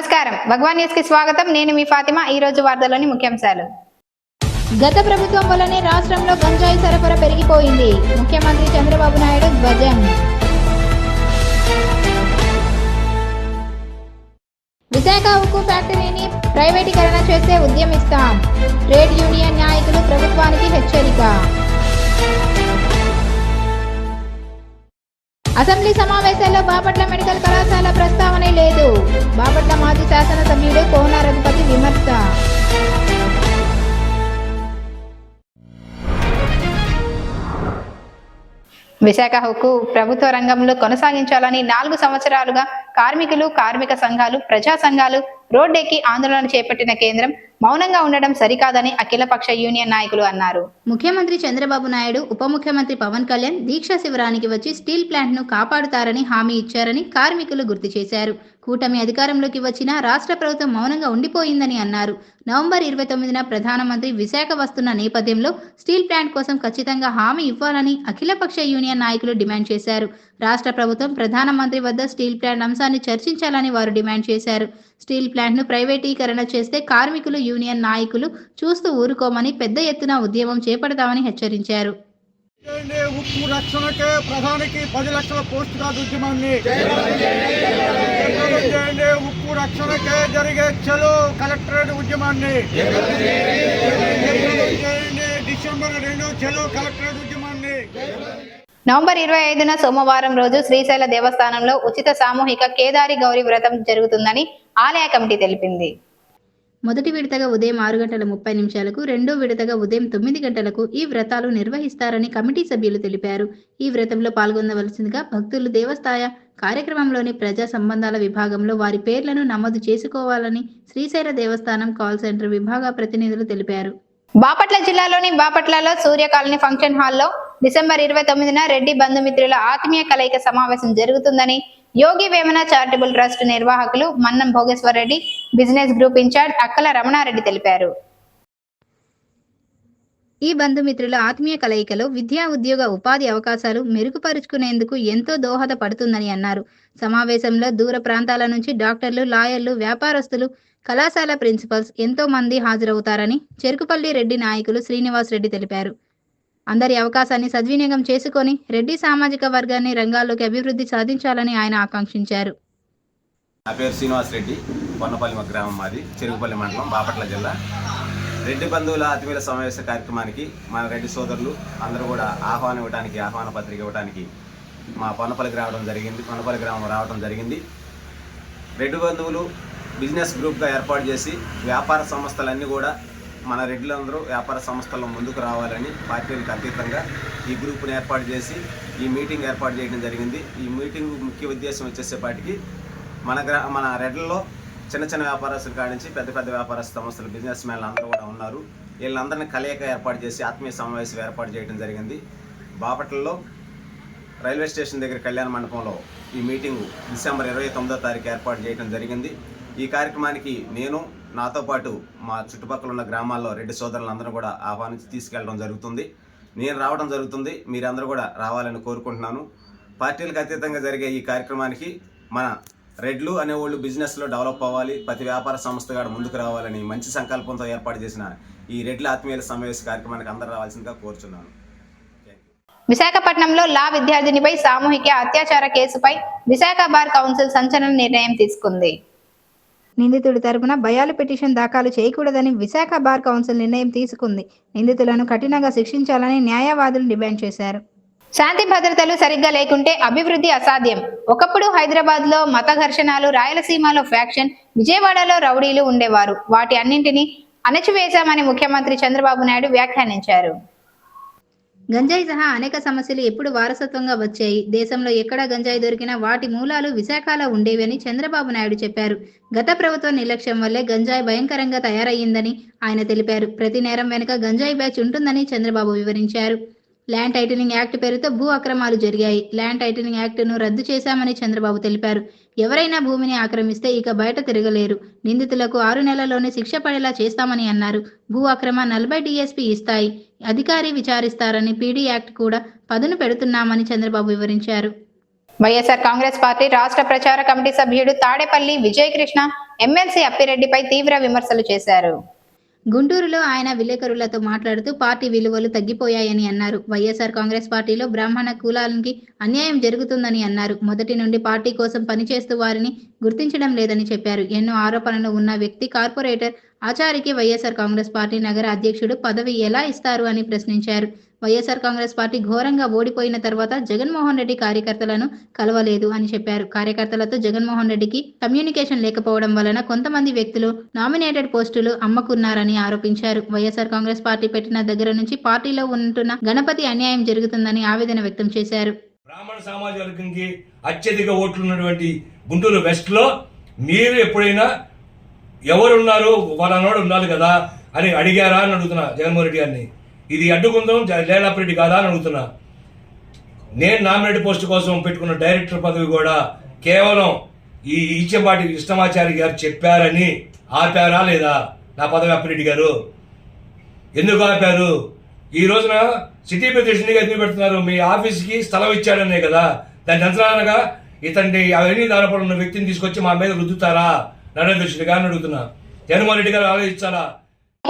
నమస్కారం. భగవాన్ న్యూస్కి స్వాగతం. నేను మీ ఫాతిమా. ఈ రోజు వార్తలోని ముఖ్యాంశాలు. గత ప్రభుత్వం వల్లనే రాష్ట్రంలో గంజాయి సరఫరా పెరిగిపోయింది. ముఖ్యమంత్రి చంద్రబాబు నాయుడు ధ్వజం. విశాఖ ఉక్కు ఫ్యాక్టరీని ప్రైవేటీకరణ చేస్తే ఉద్యమిస్తాం. ట్రేడ్ యూనియన్ నాయకులు ప్రభుత్వానికి హెచ్చరిక. అసెంబ్లీ సమావేశాల్లో బాపట్ల మెడికల్ కళాశాల ప్రస్తావనే లేదు. బాపట్ల మాజీ శాసనసభ్యుడు కోన రఘుపతి విమర్శ. విశాఖ హక్కు ప్రభుత్వ రంగంలో కొనసాగించాలని నాలుగు సంవత్సరాలుగా కార్మికులు కార్మిక సంఘాలు ప్రజా సంఘాలు రోడ్డెక్కి ఆందోళన చేపట్టిన కేంద్రం మౌనంగా ఉండడం సరికాదని అఖిలపక్ష యూనియన్ నాయకులు అన్నారు. ముఖ్యమంత్రి చంద్రబాబు నాయుడు ఉప ముఖ్యమంత్రి పవన్ కళ్యాణ్ దీక్ష శిబిరానికి వచ్చి స్టీల్ ప్లాంట్ను కాపాడుతారని హామీ ఇచ్చారని కార్మికులు గుర్తు చేశారు. కూటమి అధికారంలోకి వచ్చినా రాష్ట్ర ప్రభుత్వం మౌనంగా ఉండిపోయిందని అన్నారు. నవంబర్ ఇరవై తొమ్మిదిన ప్రధానమంత్రి విశాఖ వస్తున్న నేపథ్యంలో స్టీల్ ప్లాంట్ కోసం ఖచ్చితంగా హామీ ఇవ్వాలని అఖిలపక్ష యూనియన్ నాయకులు డిమాండ్ చేశారు. రాష్ట్ర ప్రభుత్వం ప్రధానమంత్రి వద్ద స్టీల్ ప్లాంట్ అంశాన్ని చర్చించాలని వారు డిమాండ్ చేశారు. స్టీల్ ప్లాంట్ను ప్రైవేటీకరణ చేస్తే కార్మికులు యూనియన్ నాయకులు చూస్తూ ఊరుకోమని పెద్ద ఎత్తున ఉద్యమం చేపడతామని హెచ్చరించారు. ఉప్పు రక్షణకే ప్రధానికి పది లక్షల పోస్ట్ కార్డు ఉద్యమాన్ని. చేయండి ఉప్పు రక్షణకే జరిగే చలో కలెక్టరేట్ ఉద్యమాన్ని. చేయండి డిసెంబర్ రెండు చలో కలెక్టరేట్ ఉద్యమాన్ని. నవంబర్ ఇరవై ఐదున సోమవారం రోజు శ్రీశైల దేవస్థానంలో ఉచిత సామూహిక కేదారి గౌరీ వ్రతం జరుగుతుందని ఆలయ కమిటీ తెలిపింది. మొదటి విడతగా ఉదయం ఆరు గంటల ముప్పై నిమిషాలకు రెండో విడతగా ఉదయం తొమ్మిది గంటలకు ఈ వ్రతాలు నిర్వహిస్తారని కమిటీ సభ్యులు తెలిపారు. ఈ వ్రతంలో పాల్గొనవలసిందిగా భక్తులు దేవస్థాయ కార్యక్రమంలోని ప్రజా సంబంధాల విభాగంలో వారి పేర్లను నమోదు చేసుకోవాలని శ్రీశైల దేవస్థానం కాల్ సెంటర్ విభాగ ప్రతినిధులు తెలిపారు. బాపట్ల జిల్లాలోని బాపట్లలో సూర్య కాలనీ ఫంక్షన్ హాల్లో డిసెంబర్ ఇరవై తొమ్మిదిన రెడ్డి బంధుమిత్రుల ఆత్మీయ కలయిక సమావేశం జరుగుతుందని యోగి వేమన చారిటబుల్ ట్రస్ట్ నిర్వాహకులు Mannam Bhogeshwar Reddy business group incharge Akkala Ramana Reddy తెలిపారు. ఈ బంధుమిత్రుల ఆత్మీయ కలయికలో విద్యా ఉద్యోగ ఉపాధి అవకాశాలు మెరుగుపరుచుకునేందుకు ఎంతో దోహదపడుతుందని అన్నారు. సమావేశంలో దూర ప్రాంతాల నుంచి డాక్టర్లు లాయర్లు వ్యాపారస్తులు కళాశాల ప్రిన్సిపల్స్ ఎంతో మంది హాజరవుతారని చెరుకుపల్లి రెడ్డి నాయకులు శ్రీనివాస్ రెడ్డి తెలిపారు. అందరి అవకాశాన్ని సద్వినియోగం చేసుకొని రెడ్డి సామాజిక వర్గాన్ని రంగాల్లోకి అభివృద్ధి సాధించాలని ఆయన ఆకాంక్షించారు. నా పేరు శ్రీనివాస్ రెడ్డి పొన్నపల్లి మా గ్రామం మాది చెరుగుపల్లి మండలం బాపట్ల జిల్లా. రెడ్డి బంధువుల అతివేల సమావేశ కార్యక్రమానికి మన రెడ్డి సోదరులు అందరూ కూడా ఆహ్వానం ఇవ్వడానికి ఆహ్వాన పత్రిక ఇవ్వడానికి మా పొన్నపల్లికి రావడం జరిగింది పొన్నపల్లి గ్రామం రావడం జరిగింది. రెడ్డి బంధువులు బిజినెస్ గ్రూప్గా ఏర్పాటు చేసి వ్యాపార సంస్థలన్నీ కూడా మన రెడ్లందరూ వ్యాపార సంస్థల్లో ముందుకు రావాలని పార్టీలకు అతీతంగా ఈ గ్రూప్ను ఏర్పాటు చేసి ఈ మీటింగ్ ఏర్పాటు చేయడం జరిగింది. ఈ మీటింగ్ ముఖ్య ఉద్దేశం వచ్చేసేపాటికి మన గ్రా మన రెడ్లలో చిన్న చిన్న వ్యాపారస్తుల కాడి నుంచి పెద్ద పెద్ద వ్యాపార సంస్థలు బిజినెస్ మ్యాన్లు అందరూ కూడా ఉన్నారు. వీళ్ళందరినీ కలయిక ఏర్పాటు చేసి ఆత్మీయ సమావేశం ఏర్పాటు చేయడం జరిగింది. బాపట్లలో రైల్వే స్టేషన్ దగ్గర కళ్యాణ మండపంలో ఈ మీటింగు డిసెంబర్ ఇరవై తొమ్మిదో తారీఖు ఏర్పాటు చేయడం జరిగింది. ఈ కార్యక్రమానికి నేను నాతో పాటు మా చుట్టుపక్కల ఉన్న గ్రామాల్లో రెడ్డి సోదరులందరూ కూడా ఆహ్వానించి తీసుకెళ్ళడం జరుగుతుంది. నేను రావడం జరుగుతుంది. మీరందరూ కూడా రావాలని కోరుకుంటున్నాను. పార్టీలకు అతీతంగా జరిగే ఈ కార్యక్రమానికి మన రెడ్లు అనేవాళ్ళు బిజినెస్లో డెవలప్ అవ్వాలి ప్రతి వ్యాపార సంస్థ కూడా ముందుకు రావాలని మంచి సంకల్పంతో ఏర్పాటు చేసిన ఈ రెడ్ల ఆత్మీయుల సమావేశ కార్యక్రమానికి అందరూ రావాల్సిందిగా కోరుచున్నాను. విశాఖపట్నంలో లా విద్యార్థినిపై సామూహిక అత్యాచార కేసుపై విశాఖ బార్ కౌన్సిల్ సంచలన నిర్ణయం తీసుకుంది. నిందితుడి తరపున బయాలు పిటిషన్ దాఖలు చేయకూడదని విశాఖ బార్ కౌన్సిల్ నిర్ణయం తీసుకుంది. నిందితులను కఠినంగా శిక్షించాలని న్యాయవాదులు డిమాండ్ చేశారు. శాంతి భద్రతలు సరిగ్గా లేకుంటే అభివృద్ధి అసాధ్యం. ఒకప్పుడు హైదరాబాద్లో మత ఘర్షణలు రాయలసీమలో ఫ్యాక్షన్ విజయవాడలో రౌడీలు ఉండేవారు. వాటి అన్నింటినీ అణచివేశామని ముఖ్యమంత్రి చంద్రబాబు నాయుడు వ్యాఖ్యానించారు. గంజాయి సహా అనేక సమస్యలు ఎప్పుడు వారసత్వంగా వచ్చాయి. దేశంలో ఎక్కడ గంజాయి దొరికినా వాటి మూలాలు విశాఖలో ఉండేవని చంద్రబాబు నాయుడు చెప్పారు. గత ప్రభుత్వ నిర్లక్ష్యం వల్లే గంజాయి భయంకరంగా తయారయ్యిందని ఆయన తెలిపారు. ప్రతి నేరం వెనుక గంజాయి బ్యాచ్ ఉంటుందని చంద్రబాబు వివరించారు. ల్యాండ్ టైటిలింగ్ యాక్ట్ పేరుతో భూ అక్రమాలు జరిగాయి. ల్యాండ్ టైటిలింగ్ యాక్ట్ను రద్దు చేశామని చంద్రబాబు తెలిపారు. ఎవరైనా భూమిని ఆక్రమిస్తే ఇక బయట తిరగలేరు. నిందితులకు ఆరు నెలల్లోనే శిక్ష పడేలా చేస్తామని అన్నారు. భూ అక్రమ నలభై డిఎస్పీ ఇస్తాయి. అధికారి విచారిస్తారని పీడీ యాక్ట్ కూడా పదును పెడుతున్నామని చంద్రబాబు వివరించారు. వైఎస్ఆర్ కాంగ్రెస్ పార్టీ రాష్ట్ర ప్రచార కమిటీ సభ్యుడు తాడేపల్లి విజయకృష్ణ ఎమ్మెల్సీ అప్పిరెడ్డిపై తీవ్ర విమర్శలు చేశారు. గుంటూరులో ఆయన విలేకరులతో మాట్లాడుతూ పార్టీ విలువలు తగ్గిపోయాయని అన్నారు. వైఎస్ఆర్ కాంగ్రెస్ పార్టీలో బ్రాహ్మణ కులాలకి అన్యాయం జరుగుతుందని అన్నారు. మొదటి నుండి పార్టీ కోసం పనిచేస్తూ వారిని గుర్తించడం లేదని చెప్పారు. ఎన్నో ఆరోపణలు ఉన్న వ్యక్తి కార్పొరేటర్ ఆచారికి వైఎస్ఆర్ కాంగ్రెస్ పార్టీ నగర అధ్యక్షుడు పదవి ఎలా ఇస్తారు అని ప్రశ్నించారు. వైఎస్ఆర్ కాంగ్రెస్ పార్టీ ఘోరంగా ఓడిపోయిన తర్వాత జగన్మోహన్ రెడ్డి కార్యకర్తలను కలవలేదు అని చెప్పారు. కార్యకర్తలతో జగన్మోహన్ రెడ్డికి కమ్యూనికేషన్ లేకపోవడం వలన కొంతమంది వ్యక్తులు నామినేటెడ్ పోస్టులు అమ్మకున్నారని ఆరోపించారు. వైఎస్ఆర్ కాంగ్రెస్ పార్టీ పెట్టిన దగ్గర నుంచి పార్టీలో ఉంటున్న గణపతి అన్యాయం జరుగుతుందని ఆవేదన వ్యక్తం చేశారు. బ్రాహ్మణ సమాజ వర్గంకి అత్యధిక ఓట్లు ఉన్నటువంటి గుంటూరు వెస్ట్లో మీరు ఎప్పుడైనా ఎవరున్నారు? వాళ్ళ ఉండాలి కదా అని అడిగారా అని అడుగుతున్నా జగన్మోహన్ రెడ్డి గారిని. ఇది అడ్డుకుందాం లేలాపరెడ్డి కాదా అని అడుగుతున్నా. నేను నామినేట్ పోస్ట్ కోసం పెట్టుకున్న డైరెక్టర్ పదవి కూడా కేవలం ఈ ఈచెంపాటి కృష్ణమాచారి గారు చెప్పారని ఆపారా లేదా? నా పదవి అప్పిరెడ్డి గారు. ఎందుకు ఆపారు? ఈ రోజున సిటీ ప్రెసిడెంట్గా ఎందుకు పెడుతున్నారు? మీ ఆఫీస్కి స్థలం ఇచ్చాడనే కదా. దాన్ని అంచనాగా ఇతన్ని అవన్నీ దానిపడి ఉన్న వ్యక్తిని తీసుకొచ్చి మా మీద రుద్దుతారా? నరేంద్ర రెడ్డి గారిని అడుగుతున్నా. జగన్మోహన్ రెడ్డి గారు ఆలోచించాలా?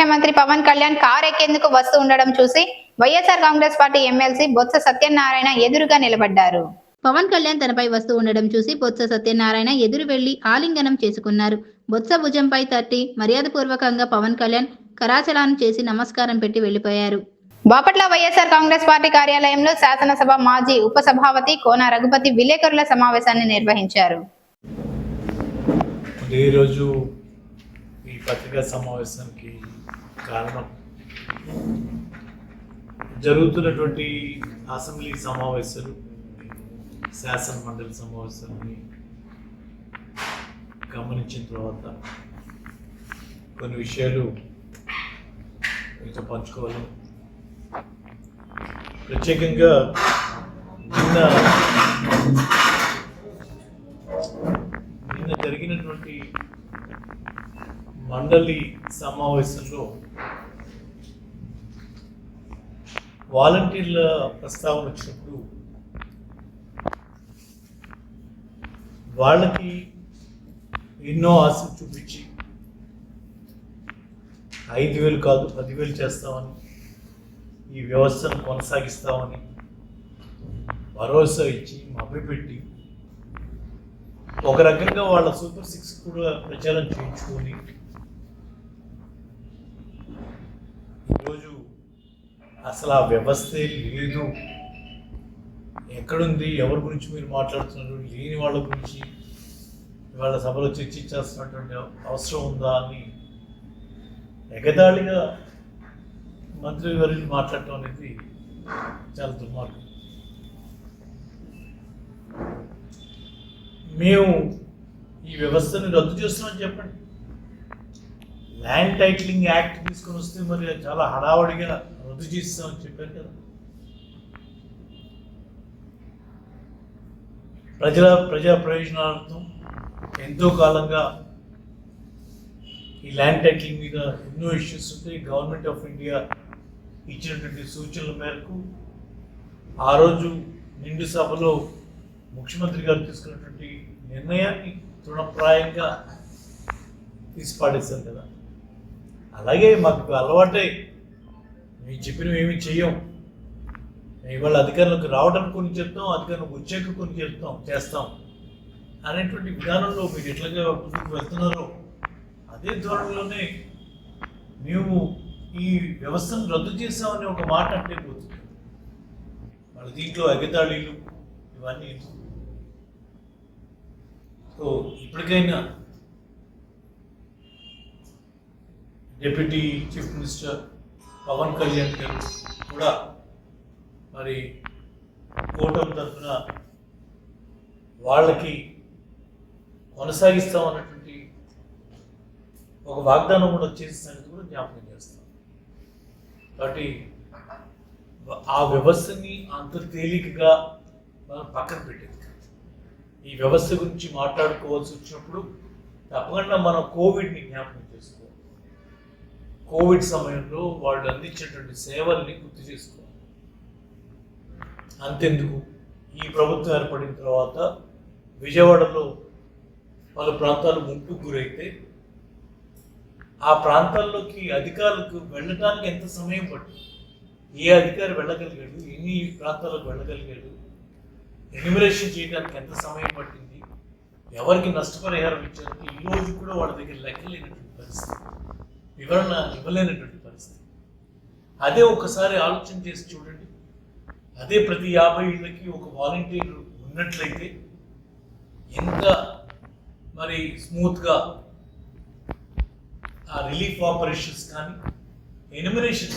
ముఖ్యమంత్రి పవన్ కళ్యాణ్ కార్ ఎక్కేందుకు వస్తూ ఉండడం చూసి వైఎస్ఆర్ కాంగ్రెస్ పార్టీ ఎమ్మెల్సీ బొత్స సత్యనారాయణ ఎదురుగా నిలబడ్డారు. పవన్ కళ్యాణ్ తనపై వస్తూ ఉండడం చూసి బొత్స సత్యనారాయణ ఎదురు వెళ్ళి ఆలింగనం చేసుకున్నారు. బొత్స భుజంపై తట్టి మర్యాదపూర్వకంగా పవన్ కళ్యాణ్ కరాచలాన్ని చేసి నమస్కారం పెట్టి వెళ్ళిపోయారు బాపట్ల వైఎస్ఆర్ కాంగ్రెస్ పార్టీ కార్యాలయంలో శాసనసభ మాజీ ఉపసభాపతి కోన రఘుపతి విలేకరుల సమావేశాన్ని నిర్వహించారు. ఈరోజు ఈ పత్రికా సమావేశానికి కారణం. జరుగుతున్నటువంటి అసెంబ్లీ సమావేశాలు శాసన మండలి సమావేశాలని గమనించిన తర్వాత కొన్ని విషయాలు మీతో పంచుకోవాలి. ప్రత్యేకంగా నిన్న నిన్న జరిగినటువంటి మండలి సమావేశంలో వాలంటీర్ల ప్రస్తావన వచ్చినప్పుడు వాళ్ళకి ఎన్నో ఆశలు చూపించి ఐదు వేలు కాదు పదివేలు చేస్తామని ఈ వ్యవస్థను కొనసాగిస్తామని భరోసా ఇచ్చి మభ్యపెట్టి ఒక రకంగా వాళ్ళ సూపర్ సిక్స్ కూడా ప్రచారం చేయించుకొని ఈరోజు అసలు ఆ వ్యవస్థే లేదు. ఎక్కడుంది? ఎవరి గురించి మీరు మాట్లాడుతున్నారు? లేని వాళ్ళ గురించి ఇవాళ సభలో చర్చించాల్సినటువంటి అవసరం ఉందా అని ఎగదాళిగా మంత్రి గురించి మాట్లాడటం అనేది చాలా దుర్మార్గం. మేము ఈ వ్యవస్థను రద్దు చేస్తున్నామని చెప్పండి. ల్యాండ్ టైటిలింగ్ యాక్ట్ తీసుకొని వస్తే మరి అది చాలా హడావడిగా రద్దు చేస్తామని చెప్పారు కదా ప్రజల ప్రజా ప్రయోజనార్థం ఎంతో కాలంగా ఈ ల్యాండ్ టైటిల్ మీద ఎన్నో ఇష్యూస్ ఉంటాయి. గవర్నమెంట్ ఆఫ్ ఇండియా ఇచ్చినటువంటి సూచనల మేరకు ఆ రోజు నిండు సభలో ముఖ్యమంత్రి గారు తీసుకున్నటువంటి నిర్ణయాన్ని తృణప్రాయంగా తీసి పాడేశారు కదా. అలాగే మాకు అలవాటే మేము చెప్పినవి ఏమి చెయ్యం మేము ఇవాళ అధికారులకు రావడం కొన్ని చెప్తాం అధికారులకు వచ్చాక కొన్ని చెప్తాం చేస్తాం అనేటువంటి విధానంలో మీరు ఎట్లాగా ముందుకు వెళ్తున్నారో అదే ధోరణిలోనే మేము ఈ వ్యవస్థను రద్దు చేస్తామని ఒక మాట అంటే పోతుంది. వాళ్ళ దీంట్లో ఎగతాళీలు ఇవన్నీ సో ఇప్పటికైనా deputy chief minister Pawan Kalyan garu కూడా మరి కూటమి తరఫున వాళ్ళకి కొనసాగిస్తామన్నటువంటి ఒక వాగ్దానం కూడా వచ్చేసిన సంగతి కూడా జ్ఞాపకం చేస్తాం. కాబట్టి ఆ వ్యవస్థని అంత తేలికగా మనం పక్కన పెట్టేది ఈ వ్యవస్థ గురించి మాట్లాడుకోవాల్సి వచ్చినప్పుడు తప్పకుండా మనం కోవిడ్ని జ్ఞాపకం చేసుకోవాలి. కోవిడ్ సమయంలో వాళ్ళు అందించేటువంటి సేవల్ని గుర్తు చేసుకోవాలి. అంతెందుకు? ఈ ప్రభుత్వం ఏర్పడిన తర్వాత విజయవాడలో పలు ప్రాంతాలు ముంపు గురైతే ఆ ప్రాంతాల్లోకి అధికారులకు వెళ్ళటానికి ఎంత సమయం పట్టింది? ఏ అధికారి వెళ్ళగలిగాడు? ఎన్ని ప్రాంతాలకు వెళ్ళగలిగాడు? ఎన్యుమరేషన్ చేయడానికి ఎంత సమయం పట్టింది? ఎవరికి నష్టపరిహారం ఇచ్చారు? ఈ రోజు కూడా వాళ్ళ దగ్గర లెక్కలేనటువంటి పరిస్థితి. వివరణ ఇవ్వలేనటువంటి పరిస్థితి. అదే ఒకసారి ఆలోచన చేసి చూడండి. అదే ప్రతి యాభై ఇళ్ళకి ఒక వాలంటీర్ ఉన్నట్లయితే ఎంత మరి స్మూత్గా ఆ రిలీఫ్ ఆపరేషన్స్ కానీ ఎనిమినేషన్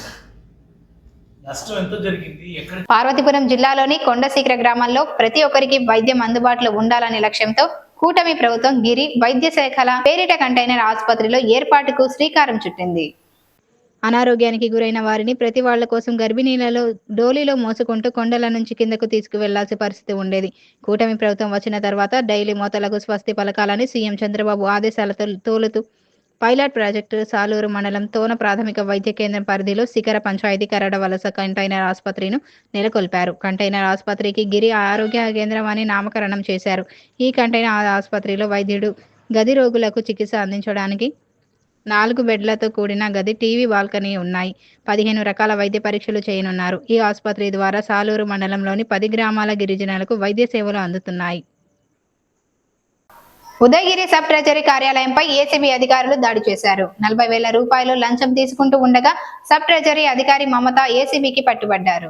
నష్టం ఎంత జరిగింది ఎక్కడ పార్వతీపురం జిల్లాలోని కొండశీకర గ్రామంలో ప్రతి ఒక్కరికి వైద్యం అందుబాటులో ఉండాలనే లక్ష్యంతో కూటమి ప్రభుత్వం గిరి వైద్య శాఖల పేరిట కంటైనర్ ఆసుపత్రిలో ఏర్పాటుకు శ్రీకారం చుట్టింది. అనారోగ్యానికి గురైన వారిని ప్రతి వాళ్ళ కోసం గర్భిణీలలో డోలీలో మోసుకుంటూ కొండల నుంచి కిందకు తీసుకువెళ్ళాల్సిన పరిస్థితి ఉండేది. కూటమి ప్రభుత్వం వచ్చిన తర్వాత డైలీ మోతలకు స్వస్తి పలకాలని సీఎం చంద్రబాబు ఆదేశాలతో తోలుతూ పైలట్ ప్రాజెక్టు సాలూరు మండలం తోన ప్రాథమిక వైద్య కేంద్రం పరిధిలో శిఖర పంచాయతీ కరడ వలస కంటైనర్ ఆసుపత్రిను నెలకొల్పారు. కంటైనర్ ఆసుపత్రికి గిరి ఆరోగ్య కేంద్రం అని నామకరణం చేశారు. ఈ కంటైనర్ ఆసుపత్రిలో వైద్యుడు గది రోగులకు చికిత్స అందించడానికి నాలుగు బెడ్లతో కూడిన గది టీవీ బాల్కనీ ఉన్నాయి. పదిహేను రకాల వైద్య పరీక్షలు చేయనున్నారు. ఈ ఆసుపత్రి ద్వారా సాలూరు మండలంలోని పది గ్రామాల గిరిజనులకు వైద్య సేవలు అందుతున్నాయి. ఉదయగిరి సబ్ ట్రెజరీ కార్యాలయంపై ఏసీబీ అధికారులు దాడి చేశారు. నలభై వేల రూపాయలు లంచం తీసుకుంటూ ఉండగా సబ్ ట్రెజరీ అధికారి మమత ఏసీబీకి పట్టుబడ్డారు.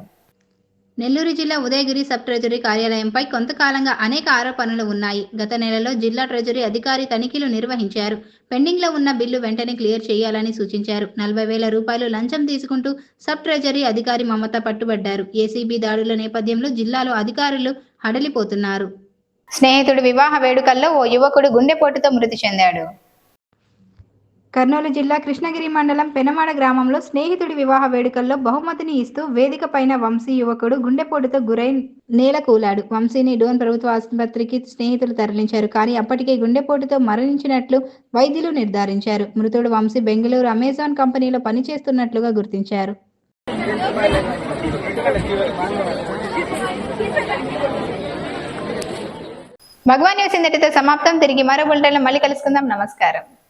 నెల్లూరు జిల్లా ఉదయగిరి సబ్ ట్రెజరీ కార్యాలయంపై కొంతకాలంగా అనేక ఆరోపణలు ఉన్నాయి. గత నెలలో జిల్లా ట్రెజరీ అధికారి తనిఖీలు నిర్వహించారు. పెండింగ్లో ఉన్న బిల్లు వెంటనే క్లియర్ చేయాలని సూచించారు. నలభై వేల రూపాయలు లంచం తీసుకుంటూ సబ్ ట్రెజరీ అధికారి మమత పట్టుబడ్డారు. ఏసీబీ దాడుల నేపథ్యంలో జిల్లాలో అధికారులు హడలిపోతున్నారు. స్నేహితుడి వివాహ వేడుకల్లో ఓ యువకుడు గుండెపోటుతో మృతి చెందాడు. కర్నూలు జిల్లా కృష్ణగిరి మండలం పెనమాడ గ్రామంలో స్నేహితుడి వివాహ వేడుకల్లో బహుమతిని ఇస్తూ వేదిక పైన వంశీ యువకుడు గుండెపోటుతో గురై నేల కూలాడు. వంశీని డోన్ ప్రభుత్వ ఆసుపత్రికి స్నేహితులు తరలించారు. కానీ అప్పటికే గుండెపోటుతో మరణించినట్లు వైద్యులు నిర్ధారించారు. మృతుడు వంశీ బెంగళూరు అమెజాన్ కంపెనీలో పనిచేస్తున్నట్లుగా గుర్తించారు. భగవాన్ న్యూస్ ఇంతటితో సమాప్తం. తిరిగి మరో బులెటిన్లో మళ్ళీ కలుసుకుందాం. నమస్కారం.